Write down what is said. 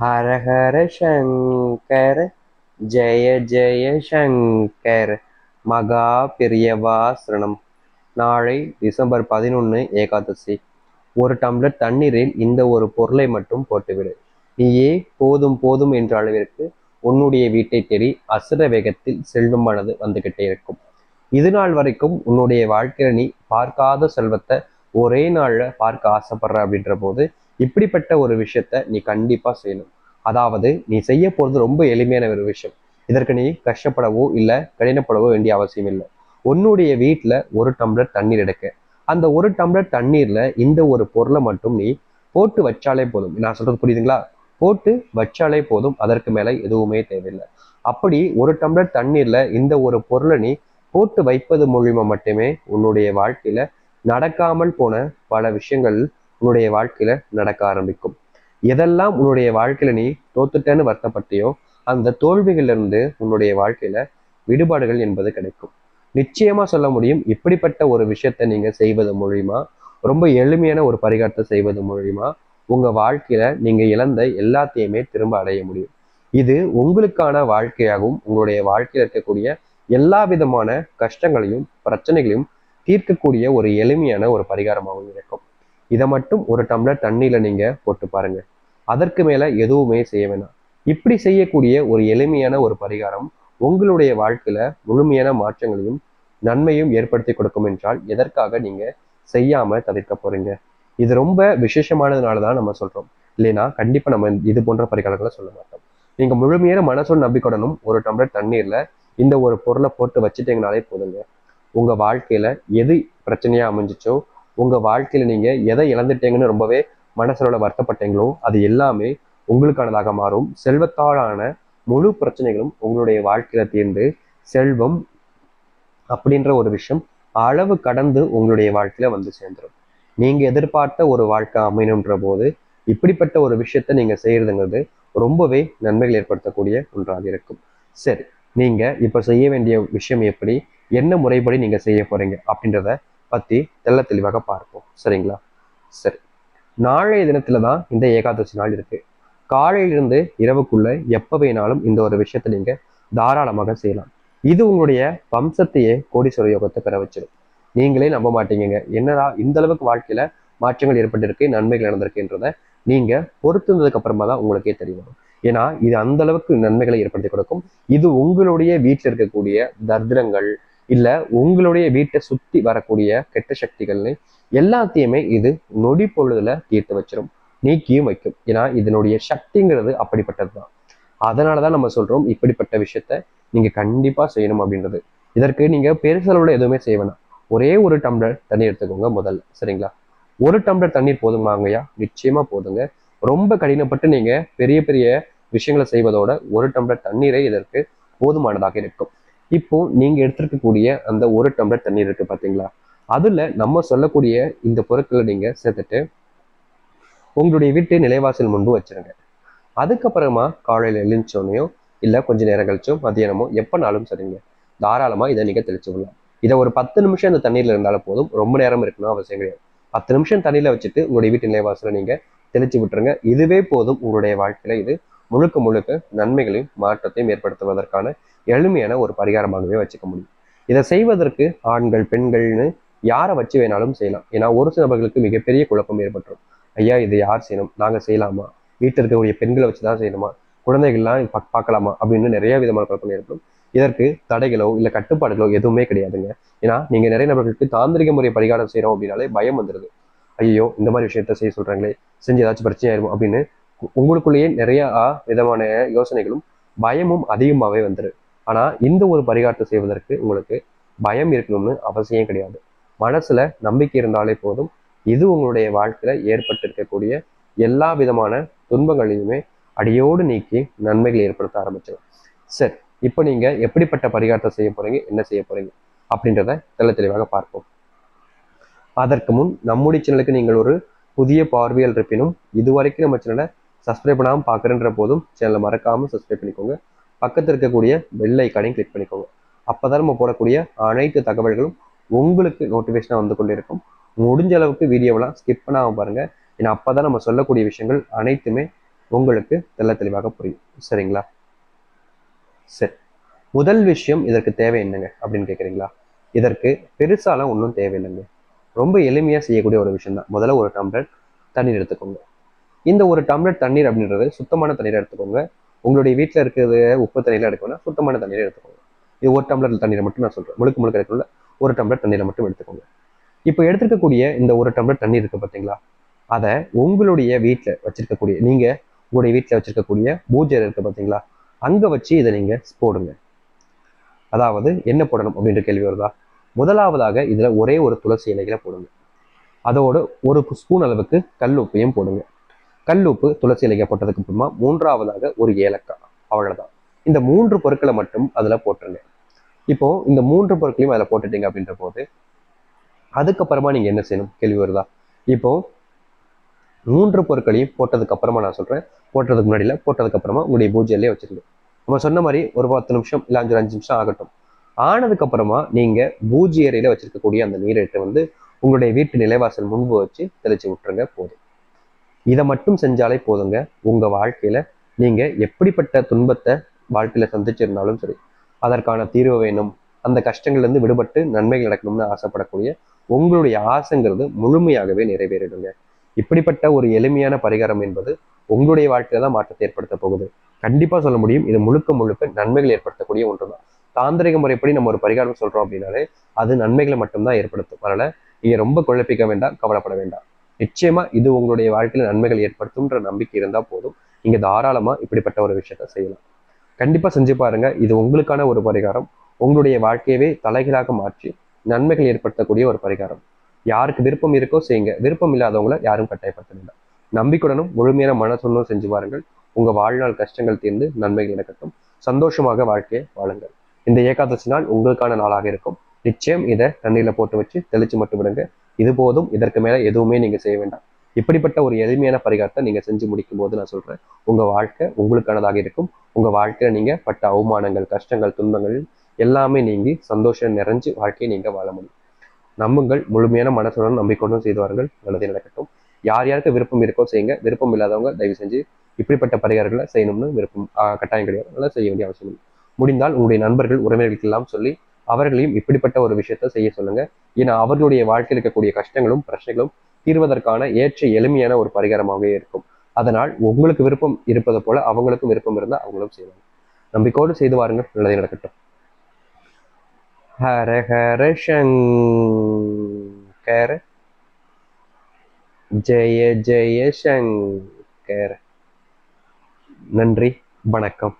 ஹர ஹர சங்கர ஜெய ஜெய சங்கர் மகா பெரியவா சரணம். நாளை டிசம்பர் பதினொன்று ஏகாதசி. ஒரு டம்ளர் தண்ணீரில் இந்த ஒரு பொருளை மட்டும் போட்டுவிடு. நீயே போதும் போதும் என்ற அளவிற்கு உன்னுடைய வீட்டை தேடி அசுர வேகத்தில் செல்வமானது வந்துகிட்டே இருக்கும். இது நாள் வரைக்கும் உன்னுடைய வாழ்க்கையில நீ பார்க்காத செல்வத்தை ஒரே நாளில் பார்க்க ஆசைப்படுற அப்படின்ற போது இப்படிப்பட்ட ஒரு விஷயத்த நீ கண்டிப்பா செய்யணும். அதாவது நீ செய்ய போறது ரொம்ப எளிமையான ஒரு விஷயம். இதற்கு நீ கஷ்டப்படவோ இல்ல கடினப்படவோ வேண்டிய அவசியம் இல்லை. உன்னுடைய வீட்டுல ஒரு டம்ளர் தண்ணீர் எடுக்க. அந்த ஒரு டம்ளர் தண்ணீர்ல இந்த ஒரு பொருளை மட்டும் நீ போட்டு வச்சாலே போதும். நான் சொல்றது புரியுதுங்களா? போட்டு வச்சாலே போதும். அதற்கு மேல எதுவுமே தேவையில்லை. அப்படி ஒரு டம்ளர் தண்ணீர்ல இந்த ஒரு பொருளை நீ போட்டு வைப்பது மூலியமா மட்டுமே உன்னுடைய வாழ்க்கையில நடக்காமல் போன பல விஷயங்கள் உன்னுடைய வாழ்க்கையில நடக்க ஆரம்பிக்கும். எதெல்லாம் உன்னுடைய வாழ்க்கையில நீ தோத்துட்டேன்னு வருத்தப்பட்டியோ அந்த தோல்விகளிலிருந்து உன்னுடைய வாழ்க்கையில விடுபாடுகள் என்பது கிடைக்கும். நிச்சயமா சொல்ல முடியும் இப்படிப்பட்ட ஒரு விஷயத்த நீங்க செய்வது மூலியமா ரொம்ப எளிமையான ஒரு பரிகாரத்தை செய்வது மூலியமா உங்க வாழ்க்கையில நீங்க இழந்த எல்லாத்தையுமே திரும்ப அடைய முடியும். இது உங்களுக்கான வாழ்க்கையாகவும் உங்களுடைய வாழ்க்கையில் இருக்கக்கூடிய எல்லா விதமான கஷ்டங்களையும் பிரச்சனைகளையும் தீர்க்கக்கூடிய ஒரு எளிமையான ஒரு பரிகாரமாகவும் இருக்கும். இதை மட்டும் ஒரு டம்ளர் தண்ணியில் நீங்கள் போட்டு பாருங்கள் அதற்கு மேலே எதுவுமே செய்ய வேணாம். இப்படி செய்யக்கூடிய ஒரு எளிமையான ஒரு பரிகாரம் உங்களுடைய வாழ்க்கையில் முழுமையான மாற்றங்களையும் நன்மையும் ஏற்படுத்தி கொடுக்கும் என்றால் எதற்காக நீங்கள் செய்யாமல் தவிர்க்க போகிறீங்க இது ரொம்ப விசேஷமானதுனால தான் நம்ம சொல்கிறோம் இல்லைன்னா கண்டிப்பாக நம்ம இது போன்ற பரிகாரங்களை சொல்ல மாட்டோம். நீங்கள் முழுமையான மனசோட நம்பிக்கையுடனும் ஒரு டம்ளர் தண்ணீரில் இந்த ஒரு பொருளை போட்டு வச்சுட்டீங்கனாலே போதுங்க. உங்கள் வாழ்க்கையில் எது பிரச்சனையாக அமைஞ்சிச்சோ உங்கள் வாழ்க்கையில் நீங்கள் எதை இழந்துட்டீங்கன்னு ரொம்பவே மனசுல வருத்தப்பட்டீங்களோ அது எல்லாமே உங்களுக்கானதாக மாறும். செல்வத்தாலான முழு பிரச்சனைகளும் உங்களுடைய வாழ்க்கையில் தீர்ந்து செல்வம் அப்படின்ற ஒரு விஷயம் அளவு கடந்து உங்களுடைய வாழ்க்கையில் வந்து சேர்ந்துடும் நீங்கள் எதிர்பார்த்த ஒரு வாழ்க்கை அமையணுன்ற போது இப்படிப்பட்ட ஒரு விஷயத்த நீங்கள் செய்கிறதுங்கிறது ரொம்பவே நன்மைகள் ஏற்படுத்தக்கூடிய ஒன்றாக இருக்கும். சரி நீங்கள் இப்போ செய்ய வேண்டிய விஷயம் எப்படி? என்ன முறைப்படி நீங்கள் செய்ய போகிறீங்க அப்படின்றத பத்தி தெல்ல தெளிவாக பார்ப்போம். சரிங்களா? சரி. நாளைய தினத்தில் தான் இந்த ஏகாதசி நாள் இருக்கு. காலையிலிருந்து இரவுக்குள்ள எப்ப வேணாலும் இந்த ஒரு விஷயத்தை நீங்க தாராளமாக செய்யலாம். இது உங்களுடைய வம்சத்தையே கோடீஸ்வர யோகத்தை பெற வச்சிடும் நீங்களே நம்ப மாட்டீங்க என்னடா இந்த அளவுக்கு வாழ்க்கையில மாற்றங்கள் ஏற்பட்டிருக்கு நன்மைகள் நடந்திருக்குன்றத நீங்க பொறுத்துனதுக்கு அப்புறமா தான் உங்களுக்கே தெரியும் ஏன்னா இது அந்த அளவுக்கு நன்மைகளை ஏற்படுத்தி கொடுக்கும். இது உங்களுடைய வீட்டில் இருக்கக்கூடிய தர்திரங்கள் இல்லை உங்களுடைய வீட்டை சுற்றி வரக்கூடிய கெட்ட சக்திகள்னு எல்லாத்தையுமே இது நொடி பொழுதுல தீர்த்து வச்சிடும் நீக்கியும் வைக்கும். ஏன்னா இதனுடைய சக்திங்கிறது அப்படிப்பட்டது தான் அதனாலதான் நம்ம சொல்கிறோம் இப்படிப்பட்ட விஷயத்த நீங்கள் கண்டிப்பாக செய்யணும் அப்படின்றது. இதற்கு நீங்கள் பெருசளவில் எதுவுமே செய்ய வேணாம். ஒரே ஒரு டம்ளர் தண்ணி எடுத்துக்கோங்க முதல்ல சரிங்களா? ஒரு டம்ளர் தண்ணீர் போதுமாங்கய்யா நிச்சயமா போதுங்க. ரொம்ப கடினப்பட்டு நீங்க பெரிய பெரிய விஷயங்களை செய்வதோட ஒரு டம்ளர் தண்ணீரை இதற்கு போதுமானதாக இருக்கும். இப்போ நீங்க எடுத்திருக்கக்கூடிய அந்த ஒரு டம்ளர் தண்ணீர் இருக்கு பாத்தீங்களா? அதுல நம்ம சொல்லக்கூடிய இந்த பொருட்களை நீங்க சேர்த்துட்டு உங்களுடைய வீட்டு நிலைவாசல் முன்பு வச்சிருங்க. அதுக்கப்புறமா காலையில எழுந்தோடனையோ இல்ல கொஞ்ச நேரம் கழிச்சோ மதியானமோ எப்பனாலும் சரிங்க. தாராளமா இதை நீங்க தெளிச்சு விடலாம் இதை ஒரு பத்து நிமிஷம் இந்த தண்ணீர்ல இருந்தாலும் போதும். ரொம்ப நேரம் இருக்கணும் அவசியம் கிடையாது. பத்து நிமிஷம் தண்ணியில வச்சுட்டு உங்களுடைய வீட்டு நிலைவாசலை நீங்க தெளிச்சு விட்டுருங்க. இதுவே போதும் உங்களுடைய வாழ்க்கையில. இது முழுக்க முழுக்க நன்மைகளையும் மாற்றத்தையும் ஏற்படுத்துவதற்கான எளிமையான ஒரு பரிகாரமாகவே வச்சுக்க முடியும். இதை செய்வதற்கு ஆண்கள் பெண்கள்னு யாரை வச்சு வேணாலும் செய்யலாம். ஏன்னா ஒரு சில நபர்களுக்கு மிகப்பெரிய குழப்பம் ஏற்பட்டுரும். ஐயா இது யார் செய்யணும்? நாங்கள் செய்யலாமா? வீட்டில் இருக்கக்கூடிய பெண்களை வச்சு தான் செய்யணுமா? குழந்தைகள்லாம் பா- பார்க்கலாமா? அப்படின்னு நிறைய விதமான குழப்பம் ஏற்படும். இதற்கு தடைகளோ இல்லை கட்டுப்பாடுகளோ எதுவுமே கிடையாதுங்க. ஏன்னா நீங்கள் நிறைய நபர்களுக்கு தாந்திரிக முறை பரிகாரம் செய்கிறோம் அப்படின்னாலே பயம் வந்துடுது ஐயோ இந்த மாதிரி விஷயத்த செய்ய சொல்கிறாங்களே செஞ்சு ஏதாச்சும் பிரச்சனை ஆயிரும் அப்படின்னு உங்களுக்குள்ளேயே நிறைய விதமான யோசனைகளும் பயமும் அதிகமாகவே வந்துரு. ஆனா இந்த ஒரு பரிகாரத்தை செய்வதற்கு உங்களுக்கு பயம் இருக்கணும்னு அவசியம் கிடையாது. மனசுல நம்பிக்கை இருந்தாலே போதும். இது உங்களுடைய வாழ்க்கையில ஏற்பட்டிருக்கக்கூடிய எல்லா விதமான துன்பங்களையுமே அடியோடு நீக்கி நன்மைகளை ஏற்படுத்த ஆரம்பிச்சிடும் சரி இப்போ நீங்க எப்படிப்பட்ட பரிகாரத்தை செய்ய போறீங்க என்ன செய்ய போறீங்க அப்படின்றத தெள்ள தெளிவாக பார்ப்போம். அதற்கு முன் நம்முடைய சேனலுக்கு நீங்கள் ஒரு புதிய பார்வையில் இருப்பினும் இதுவரைக்கும் நம்ம சேனலை சப்ஸ்கிரைப் பண்ணாமல் பார்க்குறன்ற போதும் சேனலை மறக்காமல் சப்ஸ்கிரைப் பண்ணிக்கோங்க. பக்கத்தில் இருக்கக்கூடிய பெல் ஐக்கானையும் கிளிக் பண்ணிக்கோங்க. அப்பதான் நம்ம போடக்கூடிய அனைத்து தகவல்களும் உங்களுக்கு நோட்டிஃபிகேஷனாக வந்து கொண்டிருக்கும். முடிஞ்ச அளவுக்கு வீடியோவெல்லாம் ஸ்கிப் பண்ணாமல் பாருங்கள் ஏன்னா அப்போ தான் நம்ம சொல்லக்கூடிய விஷயங்கள் அனைத்துமே உங்களுக்கு தெல்ல தெளிவாக புரியும். சரிங்களா? சரி. முதல் விஷயம் இதற்கு தேவை என்னங்க அப்படின்னு கேட்குறீங்களா இதற்கு பெருசாலாம் ஒன்றும் தேவையில்லைங்க. ரொம்ப எளிமையாக செய்யக்கூடிய ஒரு விஷயம் தான் முதல்ல ஒரு டம்ளர் தண்ணீர் எடுத்துக்கோங்க. இந்த ஒரு டம்ளர் தண்ணீர் அப்படின்றது சுத்தமான தண்ணீரை எடுத்துக்கோங்க. உங்களுடைய வீட்டில் இருக்கிறது உப்பு தண்ணியில் எடுக்கணும்னா சுத்தமான தண்ணீரை எடுத்துக்கோங்க. இது ஒரு டம்ளர் தண்ணீரை மட்டும் நான் சொல்கிறேன் முழுக்க முழுக்க எடுக்கணும்ல. ஒரு டம்ளர் தண்ணீரை மட்டும் எடுத்துக்கோங்க. இப்போ எடுத்துக்கக்கூடிய இந்த ஒரு டம்ளர் தண்ணீர் இருக்குது பார்த்தீங்களா அதை உங்களுடைய வீட்டில் வச்சிருக்கக்கூடிய நீங்கள் உங்களுடைய வீட்டில் வச்சிருக்கக்கூடிய பூஜை இருக்குது பார்த்தீங்களா அங்கே வச்சு இதை நீங்கள் போடுங்க. அதாவது என்ன போடணும் அப்படின்ற கேள்வி வருதா? முதலாவதாக இதில் ஒரே ஒரு துளசி இலைகளை போடுங்க. அதோடு ஒரு ஸ்பூன் அளவுக்கு கல் உப்பையும் போடுங்க. கல் உப்பு துளசி இலைகள் போட்டதுக்கு அப்புறமா மூன்றாவதாக ஒரு ஏலக்காய். அவ்வளோதான் இந்த மூன்று பொருட்களை மட்டும் அதில் போட்டுருங்க இப்போ இந்த மூன்று பொருட்களையும் அதில் போட்டுட்டீங்க அப்படின்ற போது அதுக்கப்புறமா நீங்கள் என்ன செய்யணும்? கேள்வி வருதா? இப்போ மூன்று பொருட்களையும் போட்டதுக்கு அப்புறமா நான் சொல்கிறேன் போட்டதுக்கு முன்னாடியில் போட்டதுக்கு அப்புறமா உங்களுடைய பூஜையிலே வச்சுருங்க. நம்ம சொன்ன மாதிரி ஒரு பத்து நிமிஷம் இல்லை அஞ்சு அஞ்சு நிமிஷம் ஆகட்டும். ஆனதுக்கு அப்புறமா நீங்கள் பூஜை அறையில் வச்சிருக்கக்கூடிய அந்த நீரை எடுத்து வந்து உங்களுடைய வீட்டு நிலைவாசல் முன்பு வச்சு தெளிச்சு விட்டுருங்க போதும். இதை மட்டும் செஞ்சாலே போதுங்க. உங்க வாழ்க்கையில நீங்க எப்படிப்பட்ட துன்பத்தை வாழ்க்கையில சந்திச்சிருந்தாலும் சரி அதற்கான தீர்வு வேணும் அந்த கஷ்டங்கள்ல இருந்து விடுபட்டு நன்மைகள் நடக்கணும்னு ஆசைப்படக்கூடிய உங்களுடைய ஆசைங்கிறது முழுமையாகவே நிறைவேறிடுங்க. இப்படிப்பட்ட ஒரு எளிமையான பரிகாரம் என்பது உங்களுடைய வாழ்க்கையில தான் மாற்றத்தை ஏற்படுத்த போகுது. கண்டிப்பா சொல்ல முடியும் இது முழுக்க முழுக்க நன்மைகள் ஏற்படுத்தக்கூடிய ஒன்றுதான். தாந்திரிக முறைப்படி நம்ம ஒரு பரிகாரம் சொல்றோம் அப்படின்னாலே அது நன்மைகளை மட்டும்தான் ஏற்படுத்தும். அதனால நீங்க ரொம்ப குழப்பிக்க வேண்டாம் கவலைப்பட வேண்டாம். நிச்சயமா இது உங்களுடைய வாழ்க்கையில நன்மைகள் ஏற்படுத்தும்ன்ற நம்பிக்கை இருந்தா போதும். நீங்க தாராளமா இப்படிப்பட்ட ஒரு விஷயத்த செய்யலாம். கண்டிப்பா செஞ்சு பாருங்க. இது உங்களுக்கான ஒரு பரிகாரம். உங்களுடைய வாழ்க்கையவே தலைகீழாக மாற்றி நன்மைகள் ஏற்படுத்தக்கூடிய ஒரு பரிகாரம். யாருக்கு விருப்பம் இருக்கோ செய்யுங்க. விருப்பம் இல்லாதவங்கள யாரும் கட்டாயப்படுத்த வேண்டாம் நம்பிக்கையுடனும் முழுமையான மனசுடனும் செஞ்சு பாருங்கள். உங்க வாழ்நாள் கஷ்டங்கள் தீர்ந்து நன்மைகள் நடக்கட்டும். சந்தோஷமாக வாழ்க்கையை வாழுங்கள். இந்த ஏகாதசி நாள் உங்களுக்கான நாளாக இருக்கும். நிச்சயம் இதை தண்ணீர்ல போட்டு வச்சு தெளிச்சு மட்டும் விடுங்க. இது போதும் இதற்கு மேல எதுவுமே நீங்க செய்ய வேண்டாம். இப்படிப்பட்ட ஒரு எளிமையான பரிகாரத்தை நீங்க செஞ்சு முடிக்கும் போது நான் சொல்றேன் உங்கள் வாழ்க்கை உங்களுக்கானதாக இருக்கும். உங்கள் வாழ்க்கையில நீங்க பட்ட அவமானங்கள் கஷ்டங்கள் துன்பங்கள் எல்லாமே நீங்கி சந்தோஷம் நிறைஞ்சு வாழ்க்கையை நீங்கள் வாழ முடியும். நம்புங்கள் முழுமையான மனசுடன் நம்பிக்கொண்டும் செய்துவார்கள் நல்லது நல்லதே நடக்கட்டும். யார் யாருக்கு விருப்பம் இருக்கோ செய்யுங்க. விருப்பம் இல்லாதவங்க தயவு செஞ்சு இப்படிப்பட்ட பரிகாரங்களை செய்யணும்னு விருப்பம் ஆஹ் கட்டாயம் கிடையாது. நல்லா செய்ய வேண்டிய அவசியம் இல்லை. முடிந்தால் உங்களுடைய நண்பர்கள் உறவினர்களுக்கு எல்லாம் சொல்லி அவர்களையும் இப்படிப்பட்ட ஒரு விஷயத்த செய்ய சொல்லுங்க. ஏன்னா அவர்களுடைய வாழ்க்கையில் இருக்கக்கூடிய கஷ்டங்களும் பிரச்சனைகளும் தீர்வதற்கான ஏற்ற எளிமையான ஒரு பரிகாரமாகவே இருக்கும். அதனால் உங்களுக்கு விருப்பம் இருப்பது போல அவங்களுக்கும் விருப்பம் இருந்தால் அவங்களும் செய்வாங்க. நம்பிக்கோடு செய்து வாருங்கள். நல்லதே நடக்கட்டும். ஹர ஹர சங்கர. ஜெய ஜெய சங்கர. நன்றி. வணக்கம்.